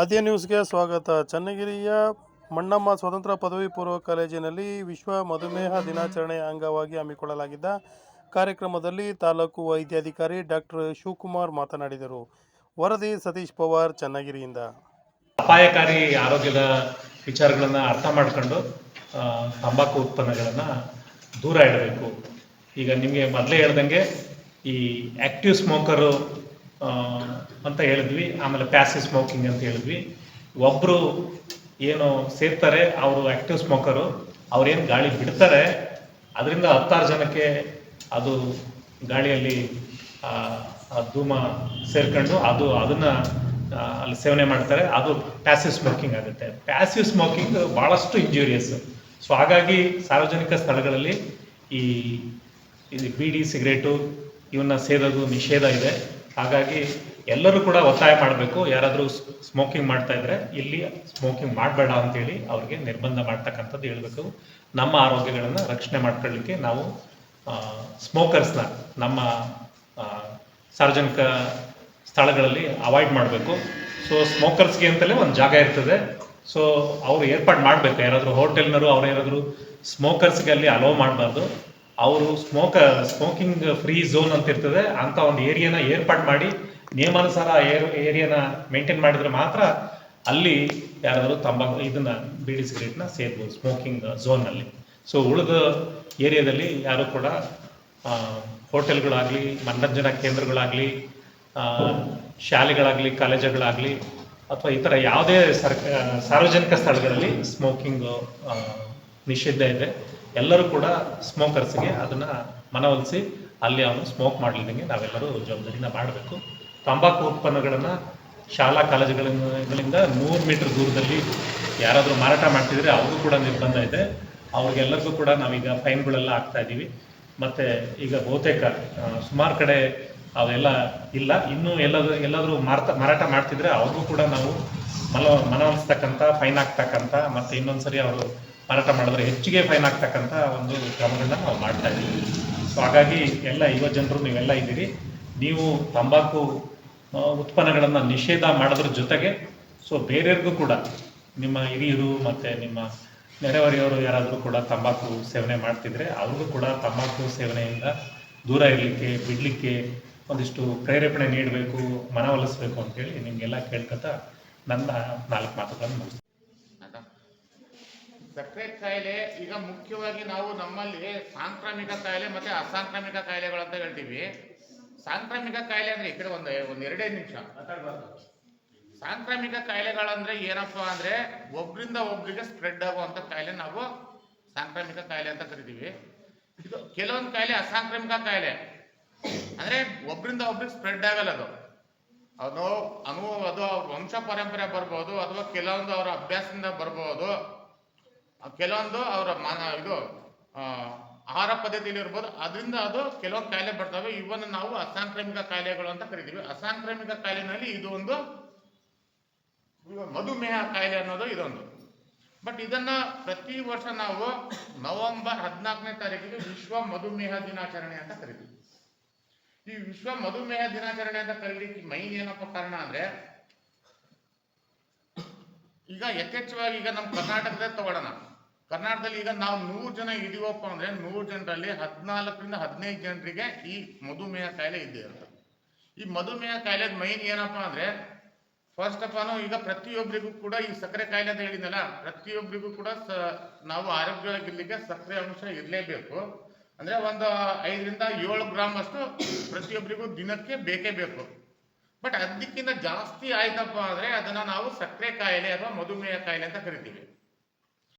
ಆದ್ಯ ನ್ಯೂಸ್ಗೆ ಸ್ವಾಗತ. ಚನ್ನಗಿರಿಯ ಮಣ್ಣಮ್ಮ ಸ್ವತಂತ್ರ ಪದವಿ ಪೂರ್ವ ಕಾಲೇಜಿನಲ್ಲಿ ವಿಶ್ವ ಮಧುಮೇಹ ದಿನಾಚರಣೆ ಅಂಗವಾಗಿ ಹಮ್ಮಿಕೊಳ್ಳಲಾಗಿದ್ದ ಕಾರ್ಯಕ್ರಮದಲ್ಲಿ ತಾಲೂಕು ವೈದ್ಯಾಧಿಕಾರಿ ಡಾಕ್ಟರ್ ಶಿವಕುಮಾರ್ ಮಾತನಾಡಿದರು. ವರದಿ ಸತೀಶ್ ಪವಾರ್, ಚನ್ನಗಿರಿಯಿಂದ. ಅಪಾಯಕಾರಿ ಆರೋಗ್ಯದ ವಿಚಾರಗಳನ್ನು ಅರ್ಥ ಮಾಡ್ಕೊಂಡು ತಂಬಾಕು ಉತ್ಪನ್ನಗಳನ್ನು ದೂರ ಇಡಬೇಕು. ಈಗ ನಿಮಗೆ ಮೊದಲೇ ಹೇಳ್ದಂಗೆ ಈ ಆಕ್ಟಿವ್ ಸ್ಮೋಕರು ಅಂತ ಹೇಳಿದ್ವಿ. ಆಮೇಲೆ ಪ್ಯಾಸಿವ್ ಸ್ಮೋಕಿಂಗ್ ಅಂತ ಹೇಳಿದ್ವಿ. ಒಬ್ಬರು ಏನು ಸೇರ್ತಾರೆ, ಅವರು ಆಕ್ಟಿವ್ ಸ್ಮೋಕರು ಅವ್ರೇನು ಗಾಳಿ ಬಿಡ್ತಾರೆ, ಅದರಿಂದ ಹತ್ತಾರು ಜನಕ್ಕೆ ಅದು ಗಾಳಿಯಲ್ಲಿ ಧೂಮ ಸೇರ್ಕೊಂಡು ಅದು, ಅದನ್ನು ಅಲ್ಲಿ ಸೇವನೆ ಮಾಡ್ತಾರೆ. ಅದು ಪ್ಯಾಸಿವ್ ಸ್ಮೋಕಿಂಗ್ ಆಗುತ್ತೆ. ಪ್ಯಾಸಿವ್ ಸ್ಮೋಕಿಂಗ್ ಭಾಳಷ್ಟು ಇಂಜೂರಿಯಸ್ ಸೊ ಹಾಗಾಗಿ ಸಾರ್ವಜನಿಕ ಸ್ಥಳಗಳಲ್ಲಿ ಈ ಬೀಡಿ, ಸಿಗರೇಟು ಇವನ್ನ ಸೇದೋದು ನಿಷೇಧ ಇದೆ. ಹಾಗಾಗಿ ಎಲ್ಲರೂ ಕೂಡ ಒತ್ತಾಯ ಮಾಡಬೇಕು. ಯಾರಾದರೂ ಸ್ಮೋಕಿಂಗ್ ಮಾಡ್ತಾ ಇದ್ರೆ ಇಲ್ಲಿ ಸ್ಮೋಕಿಂಗ್ ಮಾಡಬೇಡ ಅಂತೇಳಿ ಅವ್ರಿಗೆ ನಿರ್ಬಂಧ ಮಾಡ್ತಕ್ಕಂಥದ್ದು ಹೇಳಬೇಕು. ನಮ್ಮ ಆರೋಗ್ಯಗಳನ್ನು ರಕ್ಷಣೆ ಮಾಡ್ಕೊಳ್ಳಿಕ್ಕೆ ನಾವು ಸ್ಮೋಕರ್ಸ್ನ ನಮ್ಮ ಸಾರ್ವಜನಿಕ ಸ್ಥಳಗಳಲ್ಲಿ ಅವಾಯ್ಡ್ ಮಾಡಬೇಕು. ಸೊ ಸ್ಮೋಕರ್ಸ್ಗೆ ಅಂತಲೇ ಒಂದು ಜಾಗ ಇರ್ತದೆ. ಸೊ ಅವರು ಏರ್ಪಾಡು ಮಾಡಬೇಕು. ಯಾರಾದರೂ ಹೋಟೆಲ್ನವರು ಅವ್ರು ಯಾರಾದರೂ ಸ್ಮೋಕರ್ಸ್ಗೆ ಅಲ್ಲಿ ಅಲೋ ಮಾಡಬಾರ್ದು. ಅವರು ಸ್ಮೋಕ ಸ್ಮೋಕಿಂಗ್ ಫ್ರೀ ಝೋನ್ ಅಂತ ಇರ್ತದೆ, ಅಂತ ಒಂದು ಏರಿಯಾನ ಏರ್ಪಾಡು ಮಾಡಿ, ನಿಯಮಾನುಸಾರ ಏರ್ ಏರಿಯಾನ ಮೇಂಟೈನ್ ಮಾಡಿದ್ರೆ ಮಾತ್ರ ಅಲ್ಲಿ ಯಾರಾದರೂ ತಂಬಾಕು, ಇದನ್ನ ಬೀಡಿ ಸಿಗರೇಟ್ನ ಸೇರ್ಬೋದು ಸ್ಮೋಕಿಂಗ್ ಝೋನ್ನಲ್ಲಿ ಸೊ ಉಳಿದ ಏರಿಯಾದಲ್ಲಿ ಯಾರು ಕೂಡ ಹೋಟೆಲ್ಗಳಾಗಲಿ, ಮನರಂಜನಾ ಕೇಂದ್ರಗಳಾಗಲಿ ಶಾಲೆಗಳಾಗಲಿ, ಕಾಲೇಜುಗಳಾಗಲಿ, ಅಥವಾ ಈ ಥರ ಯಾವುದೇ ಸರ್ಕ, ಸಾರ್ವಜನಿಕ ಸ್ಥಳಗಳಲ್ಲಿ ಸ್ಮೋಕಿಂಗ್ ನಿಷಿದ್ಧ ಇದೆ. ಎಲ್ಲರೂ ಕೂಡ ಸ್ಮೋಕರ್ಸ್ಗೆ ಅದನ್ನ ಮನವೊಲಿಸಿ ಅಲ್ಲಿ ಅವನು ಸ್ಮೋಕ್ ಮಾಡಲಿದಂಗೆ ನಾವೆಲ್ಲರೂ ಜವಾಬ್ದಾರಿನ ಮಾಡಬೇಕು. ತಂಬಾಕು ಉತ್ಪನ್ನಗಳನ್ನು ಶಾಲಾ ಕಾಲೇಜುಗಳಿಂದ ನೂರು ಮೀಟರ್ ದೂರದಲ್ಲಿ ಯಾರಾದರೂ ಮಾರಾಟ ಮಾಡ್ತಿದ್ರೆ ಅವ್ರಿಗೂ ಕೂಡ ನಿರ್ಬಂಧ ಇದೆ. ಅವ್ರಿಗೆಲ್ಲರಿಗೂ ಕೂಡ ನಾವೀಗ ಫೈನ್ಗಳೆಲ್ಲ ಹಾಕ್ತಾ ಇದ್ದೀವಿ. ಮತ್ತು ಈಗ ಬಹುತೇಕ ಸುಮಾರು ಕಡೆ ಅವೆಲ್ಲ ಇಲ್ಲ. ಇನ್ನೂ ಎಲ್ಲಾದ್ರೂ ಎಲ್ಲಾದರೂ ಮಾರಾಟ ಮಾರಾಟ ಮಾಡ್ತಿದ್ರೆ ಅವ್ರಿಗೂ ಕೂಡ ನಾವು ಮನ ಮನವೊಲಿಸ್ತಕ್ಕಂಥ, ಫೈನ್ ಹಾಕ್ತಕ್ಕಂಥ ಮತ್ತು ಇನ್ನೊಂದ್ಸರಿ ಅವರು ಮಾರಾಟ ಮಾಡಿದ್ರೆ ಹೆಚ್ಚಿಗೆ ಫೈನ್ ಆಗ್ತಕ್ಕಂಥ ಒಂದು ಕ್ರಮಗಳನ್ನ ನಾವು ಮಾಡ್ತಾ ಇದ್ದೀವಿ ಸೊ ಹಾಗಾಗಿ ಎಲ್ಲ ಯುವ ಜನರು, ನೀವೆಲ್ಲ ಇದ್ದೀರಿ ನೀವು ತಂಬಾಕು ಉತ್ಪನ್ನಗಳನ್ನು ನಿಷೇಧ ಮಾಡೋದ್ರ ಜೊತೆಗೆ ಸೊ ಬೇರೆಯವ್ರಿಗೂ ಕೂಡ, ನಿಮ್ಮ ಹಿರಿಯರು ಮತ್ತು ನಿಮ್ಮ ನೆರೆಹೊರೆಯವರು ಯಾರಾದರೂ ಕೂಡ ತಂಬಾಕು ಸೇವನೆ ಮಾಡ್ತಿದ್ರೆ, ಅವ್ರಿಗೂ ಕೂಡ ತಂಬಾಕು ಸೇವನೆಯಿಂದ ದೂರ ಇರಲಿಕ್ಕೆ, ಬಿಡಲಿಕ್ಕೆ ಒಂದಿಷ್ಟು ಪ್ರೇರೇಪಣೆ ನೀಡಬೇಕು, ಮನವೊಲಿಸ್ಬೇಕು ಅಂತೇಳಿ ನಿಮಗೆಲ್ಲ ಕೇಳ್ಕೊತಾ ನನ್ನ ನಾಲ್ಕು ಮಾತುಗಳನ್ನು ಮುಗಿಸ್ತೀನಿ? ಸಕ್ಕರೆ ಕಾಯಿಲೆ ಈಗ ಮುಖ್ಯವಾಗಿ ನಾವು ನಮ್ಮಲ್ಲಿ ಸಾಂಕ್ರಾಮಿಕ ಕಾಯಿಲೆ ಮತ್ತೆ ಅಸಾಂಕ್ರಾಮಿಕ ಕಾಯಿಲೆಗಳು ಅಂತ ಹೇಳ್ತೀವಿ. ಸಾಂಕ್ರಾಮಿಕ ಕಾಯಿಲೆ ಅಂದ್ರೆ ಈ ಕಡೆ ಒಂದು ಒಂದ್ ಎರಡೇ ನಿಮಿಷ. ಸಾಂಕ್ರಾಮಿಕ ಕಾಯಿಲೆಗಳಂದ್ರೆ ಏನಪ್ಪಾ ಅಂದ್ರೆ ಒಬ್ರಿಂದ ಒಬ್ರಿಗೆ ಸ್ಪ್ರೆಡ್ ಆಗುವಂತ ಕಾಯಿಲೆ ನಾವು ಸಾಂಕ್ರಾಮಿಕ ಕಾಯಿಲೆ ಅಂತ ಕರಿತೀವಿ. ಇದು ಕೆಲವೊಂದು ಕಾಯಿಲೆ ಅಸಾಂಕ್ರಾಮಿಕ ಕಾಯಿಲೆ. ಅಂದ್ರೆ ಒಬ್ರಿಂದ ಒಬ್ರಿಗೆ ಸ್ಪ್ರೆಡ್ ಆಗಲ್ಲ ಅದು. ಅದು ಅನುಭವ ಅದು ಅವ್ರ ವಂಶ ಪರಂಪರೆ ಬರ್ಬೋದು ಅಥವಾ ಕೆಲವೊಂದು ಅವರ ಅಭ್ಯಾಸದಿಂದ ಬರ್ಬೋದು. ಕೆಲವೊಂದು ಅವರ ಮಾನ ಇದು ಆಹಾರ ಪದ್ಧತಿಯಲ್ಲಿ ಇರ್ಬೋದು, ಅದರಿಂದ ಅದು ಕೆಲವೊಂದು ಕಾಯಿಲೆ ಬರ್ತವೆ. ಇವನ್ನ ನಾವು ಅಸಾಂಕ್ರಾಮಿಕ ಕಾಯಿಲೆಗಳು ಅಂತ ಕರಿತೀವಿ. ಅಸಾಂಕ್ರಾಮಿಕ ಕಾಯಿಲೆನಲ್ಲಿ ಇದು ಒಂದು ಮಧುಮೇಹ ಕಾಯಿಲೆ ಅನ್ನೋದು ಇದೊಂದು. ಬಟ್ ಇದನ್ನ ಪ್ರತಿ ವರ್ಷ ನಾವು ನವೆಂಬರ್ ಹದಿನಾಲ್ಕನೇ ತಾರೀಕಿಗೆ ವಿಶ್ವ ಮಧುಮೇಹ ದಿನಾಚರಣೆ ಅಂತ ಕರಿತೀವಿ. ಈ ವಿಶ್ವ ಮಧುಮೇಹ ದಿನಾಚರಣೆ ಅಂತ ಕರೀಲಿಕ್ಕೆ ಮೈನ್ ಏನಪ್ಪ ಕಾರಣ ಅಂದ್ರೆ, ಈಗ ಯಥೇಚ್ಛವಾಗಿ ಈಗ ನಮ್ಮ ಕರ್ನಾಟಕದ ತಗೊಳ್ಳೋಣ ಕರ್ನಾಟಕದಲ್ಲಿ ಈಗ ನಾವು ನೂರು ಜನ ಇದೀವಪ್ಪ ಅಂದ್ರೆ ನೂರು ಜನರಲ್ಲಿ ಹದಿನಾಲ್ಕರಿಂದ ಹದಿನೈದು ಜನರಿಗೆ ಈ ಮಧುಮೇಹ ಕಾಯಿಲೆ ಇದ್ದೇ ಇರುತ್ತೆ ಈ ಮಧುಮೇಹ ಕಾಯಿಲೆದ ಮೈನ್ ಏನಪ್ಪ ಅಂದ್ರೆ ಫಸ್ಟ್ ಆಫ್ ಆಲ್ ಈಗ ಪ್ರತಿಯೊಬ್ಬರಿಗೂ ಕೂಡ ಈ ಸಕ್ಕರೆ ಕಾಯಿಲೆ ಅಂತ ಹೇಳಿದ್ನಲ್ಲ ಪ್ರತಿಯೊಬ್ಬರಿಗೂ ಕೂಡ ಸ- ನಾವು ಆರೋಗ್ಯವಾಗಿರ್ಲಿಕ್ಕೆ ಸಕ್ಕರೆ ಅಂಶ ಇರಲೇಬೇಕು. ಅಂದ್ರೆ ಒಂದು ಐದರಿಂದ ಏಳು ಗ್ರಾಮ್ ಅಷ್ಟು ಪ್ರತಿಯೊಬ್ಬರಿಗೂ ದಿನಕ್ಕೆ ಬೇಕೇ ಬೇಕು. ಬಟ್ ಅದಕ್ಕಿಂತ ಜಾಸ್ತಿ ಆಯ್ತಪ್ಪ ಅಂದ್ರೆ ಅದನ್ನ ನಾವು ಸಕ್ಕರೆ ಕಾಯಿಲೆ ಅಥವಾ ಮಧುಮೇಹ ಕಾಯಿಲೆ ಅಂತ ಕರಿತೀವಿ.